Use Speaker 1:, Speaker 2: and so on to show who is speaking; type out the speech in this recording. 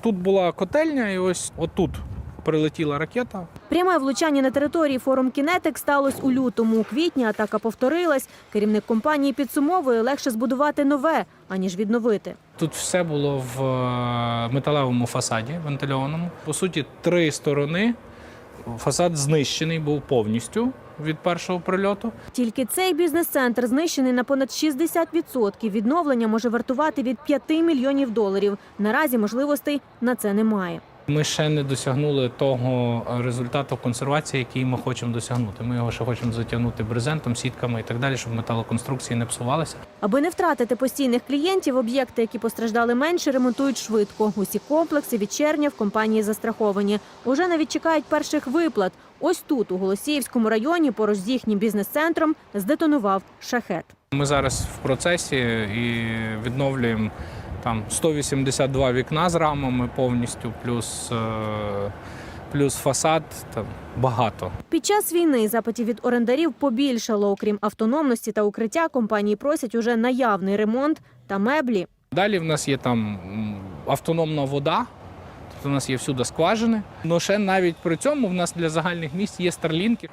Speaker 1: Тут була котельня, і ось отут прилетіла ракета.
Speaker 2: Пряме влучання на території форум Кінетик сталося у лютому. У квітні атака повторилась. Керівник компанії підсумовує, легше збудувати нове, аніж відновити.
Speaker 1: Тут все було в е, металевому фасаді вентильованому. По суті, три сторони. Фасад знищений був повністю від першого прильоту.
Speaker 2: Тільки цей бізнес-центр знищений на понад 60%. Відновлення може вартувати від 5 мільйонів доларів. Наразі можливостей на це немає.
Speaker 1: Ми ще не досягнули того результату консервації, який ми хочемо досягнути. Ми його ще хочемо затягнути брезентом, сітками і так далі, щоб металоконструкції не псувалися.
Speaker 2: Аби не втратити постійних клієнтів, об'єкти, які постраждали менше, ремонтують швидко. Усі комплекси від червня в компанії застраховані. Уже навіть чекають перших виплат. Ось тут, у Голосіївському районі, поруч з їхнім бізнес-центром, здетонував шахет.
Speaker 1: Ми зараз в процесі і відновлюємо там 182 вікна з рамами повністю, плюс, е, плюс фасад. Там багато.
Speaker 2: Під час війни запитів від орендарів побільшало. Окрім автономності та укриття, компанії просять уже наявний ремонт та меблі.
Speaker 1: Далі в нас є там автономна вода. Тобто у нас є всюди скважини. Ну ще навіть при цьому в нас для загальних місць є старлінки.
Speaker 2: Та